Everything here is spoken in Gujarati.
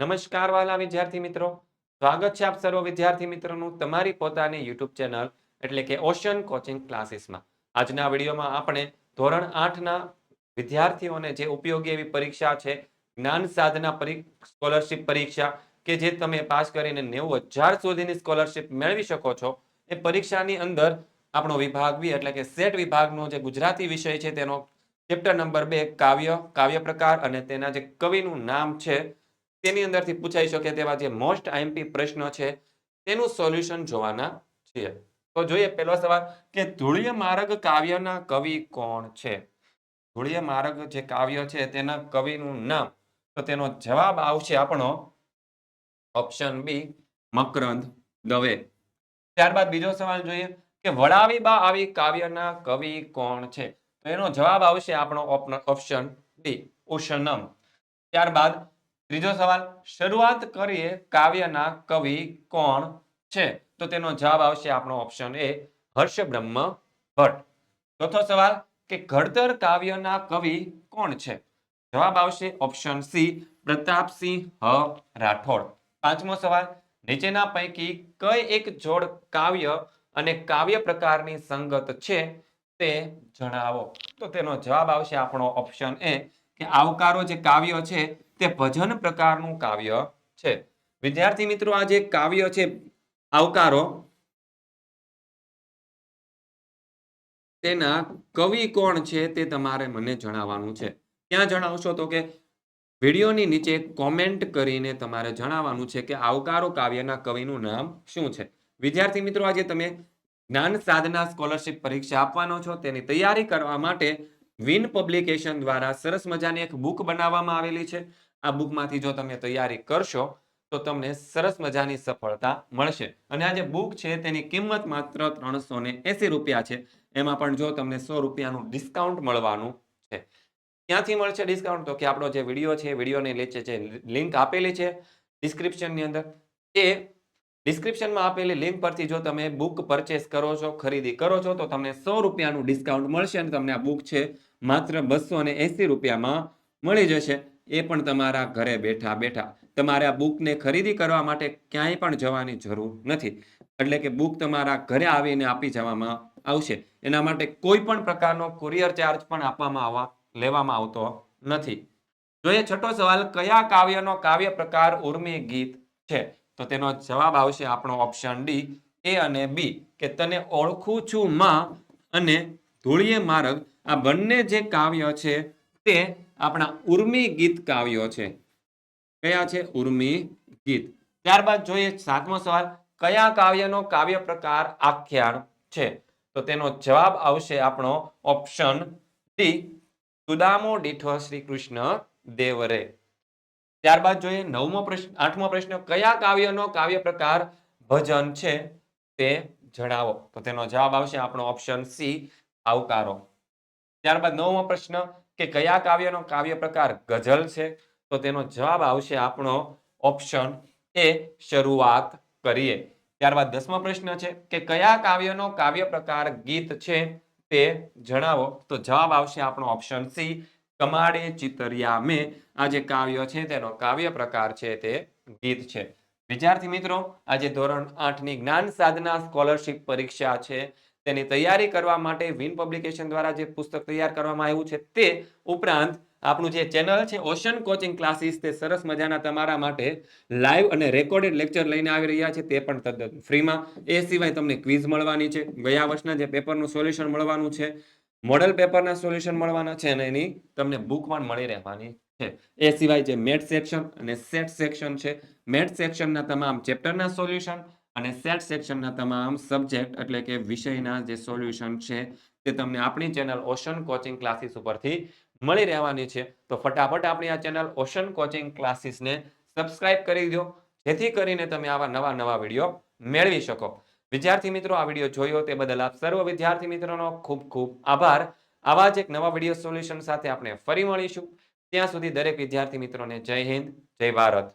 નમસ્કાર વાલા વિદ્યાર્થી મિત્રો. સ્વાગત છે આપ સર્વ વિદ્યાર્થી મિત્રોનું તમારી પોતાની યુટ્યુબ ચેનલ એટલે કે ઓશન કોચિંગ ક્લાસીસમાં. આજના વિડીયોમાં આપણે ધોરણ આઠના વિદ્યાર્થીઓને જે ઉપયોગી એવી પરીક્ષા છે, જ્ઞાન સાધના સ્કોલરશીપ પરીક્ષા કે જે તમે પાસ કરીને નેવું હજાર સુધીની સ્કોલરશિપ મેળવી શકો છો, એ પરીક્ષાની અંદર આપણો વિભાગ બી એટલે કે સેટ વિભાગનો જે ગુજરાતી વિષય છે તેનો ચેપ્ટર નંબર બે કાવ્ય કાવ્ય પ્રકાર અને તેના જે કવિનું નામ છે તેની અંદરથી પૂછાઈ શકે તેવા જે મોસ્ટ આઈએમપી પ્રશ્નો છે, તેનું સોલ્યુશન જોવાના છીએ તો જોઈએ પહેલો સવાલ કે ધૂળિય માર્ગ કાવ્યના કવિ કોણ છે? ધૂળિય માર્ગ જે કાવ્ય છે, તેના કવિનું નામ, તો તેનો જવાબ આવશે આપણો ઓપ્શન બી મકરંદ દવે. ત્યારબાદ બીજો સવાલ જોઈએ કે વડાવી બા આવી કાવ્યના કવિ કોણ છે? તો એનો જવાબ આવશે આપણો ઓપ્શન ડી ઉષનમ. ત્યારબાદ ત્રીજો સવાલ, શરૂઆત કરીએ કાવ્યના કવિ કોણ છે? તો તેનો જવાબ આવશે આપણો ઓપ્શન એ હર્ષ બ્રહ્મ ભટ્ટ. ચોથો સવાલ, કે ઘડતર કાવ્યના કવિ કોણ છે? જવાબ આવશે ઓપ્શન સી, પ્રતાપસિંહ હ. રાઠોડ. પાંચમો સવાલ, નીચેના પૈકી કઈ એક જોડ કાવ્ય અને કાવ્ય પ્રકારની સંગત છે તે જણાવો? તો તેનો જવાબ આવશે આપણો ઓપ્શન એ, કે આવકારો જે કાવ્ય છે તે ભજન પ્રકારનું કાવ્ય છે. વિદ્યાર્થી મિત્રો, આ જે કાવ્ય છે, આવકારો, તેના કવિ કોણ છે તે તમારે મને જણાવવાનું છે. ક્યાં જણાવશો તો કે વિડીયોની નીચે કોમેન્ટ કરીને તમારે જણાવવાનું છે કે આવકારો કાવ્યના કવિનું નામ શું છે. વિદ્યાર્થી મિત્રો, આજે તમે જ્ઞાન સાધના સ્કોલરશિપ પરીક્ષા આપવાનો છો. તેની તૈયારી કરવા માટે વિન પબ્લિકેશન દ્વારા સરસ મજાની એક બુક બનાવવામાં આવેલી છે. આ બુકમાંથી જો તમે તૈયારી કરશો, તો તમને સરસ મજાની સફળતા મળશે. અને આ જે બુક છે, તેની કિંમત માત્ર ત્રણસો રૂપિયા છે. એમાં પણ જો તમને સો રૂપિયાનું ડિસ્કાઉન્ટ મળવાનું છે. ક્યાંથી મળશે ડિસ્કાઉન્ટ? તો કે આપણો જે વીડિયો છે વિડીયોની નીચે જે લિંક આપેલી છે, ડિસ્ક્રિપ્શનની અંદર. એ ડિસ્ક્રિપ્શનમાં આપેલી લિંક પરથી જો તમે બુક પરચેસ કરો છો, ખરીદી કરો છો, તો તમને સો રૂપિયાનું ડિસ્કાઉન્ટ મળશે અને તમને આ બુક છે, માત્ર બસો રૂપિયામાં મળી જશે. એ પણ તમારા ઘરે બેઠા બેઠા. તમારે આ બુકને ખરીદી કરવા માટે ક્યાંય પણ જવાની જરૂર નથી. એટલે કે બુક તમારા ઘરે આવીને આપી જવામાં આવશે. એના માટે કોઈ પણ પ્રકારનો કુરિયર ચાર્જ પણ આપવામાં આવવા, લેવામાં આવતો નથી. જોઈએ, છઠ્ઠો સવાલ, કયા કાવ્યનો કાવ્ય પ્રકાર ઉર્મી ગીત છે? તો તેનો જવાબ આવશે આપણો ઓપ્શન ડી, એ અને બી. કે તને ઓળખું છું માં અને ધૂળીએ માર્ગ. આ બંને જે કાવ્ય છે તે આપણા ઉર્મી ગીત કાવ્યો છે. કયા છે ઉર્મી ગીત? ત્યારબાદ જોઈએ સાતમો સવાલ, કયા કાવ્યનો કાવ્ય પ્રકાર આખ્યાન છે? તો તેનો જવાબ આવશે આપણો ઓપ્શન ડી, સુદામો ડીઠો શ્રી કૃષ્ણ દેવરે. ત્યારબાદ જોઈએ નવમો પ્રશ્ન, આઠમો પ્રશ્ન, કયા કાવ્યનો કાવ્ય પ્રકાર ભજન છે તે જણાવો? તો તેનો જવાબ આવશે આપણો ઓપ્શન સી, આવકારો. ત્યારબાદ નવમો પ્રશ્ન કે કયા કાવ્યનો કાવ્ય પ્રકાર ગઝલ છે, તો તેનો જવાબ આવશે આપણો ઓપ્શન એ શરૂઆત કરીએ. ત્યારબાદ દસમો પ્રશ્ન છે કે કયા કાવ્યનો કાવ્ય પ્રકાર ગીત છે તે જણાવો? તો જવાબ આવશે આપણો ઓપ્શન સી, કમાડે ચિતરિયા મેં. આ જે કાવ્ય છે તેનો કાવ્ય પ્રકાર છે તે ગીત છે. વિદ્યાર્થી મિત્રો, આજે ધોરણ આઠની જ્ઞાન સાધના સ્કોલરશિપ પરીક્ષા છે. તેની તૈયારી કરવા માટે વિન પબ્લિકેશન દ્વારા જે પુસ્તક તૈયાર કરવામાં આવ્યું છે તે ઉપરાંત આપણું જે ચેનલ છે ઓશન કોચિંગ ક્લાસીસ તે સરસ મજાના તમારા માટે લાઈવ અને રેકોર્ડેડ લેક્ચર લઈને આવી રહ્યા છે, તે પણ તદ્દન ફ્રીમાં એ સિવાય તમને ક્વિઝ મળવાની છે, ગયા વર્ષના જે પેપરનું સોલ્યુશન મળવાનું છે મોડેલ પેપરના સોલ્યુશન મળવાના છે અને એની તમને બુક પણ મળી રહેવાની છે. એ સિવાય જે મેટ સેક્શન અને સેટ સેક્શન છે મેટ સેક્શનના તમામ ચેપ્ટરના સોલ્યુશન અને સેટ સેક્શનના તમામ સબ્જેક્ટ એટલે કે વિષયના જે સોલ્યુશન છે તે તમને આપણી ચેનલ ઓશન કોચિંગ ક્લાસીસ ઉપરથી મળી રહેવાની છે. તો ફટાફટ આપણી આ ચેનલ ઓશન કોચિંગ ક્લાસીસને સબસ્ક્રાઇબ કરી દો. જેથી કરીને તમે આવા નવા નવા વીડિયો મેળવી શકો. વિદ્યાર્થી મિત્રો, આ વીડિયો જોયો તે બદલ આપ સર્વ વિદ્યાર્થી મિત્રોનો ખૂબ ખૂબ આભાર. આવા જ એક નવા વીડિયો સોલ્યુશન સાથે આપણે ફરી મળીશું. ત્યાં સુધી દરેક વિદ્યાર્થી મિત્રોને જય હિન્દ, જય ભારત.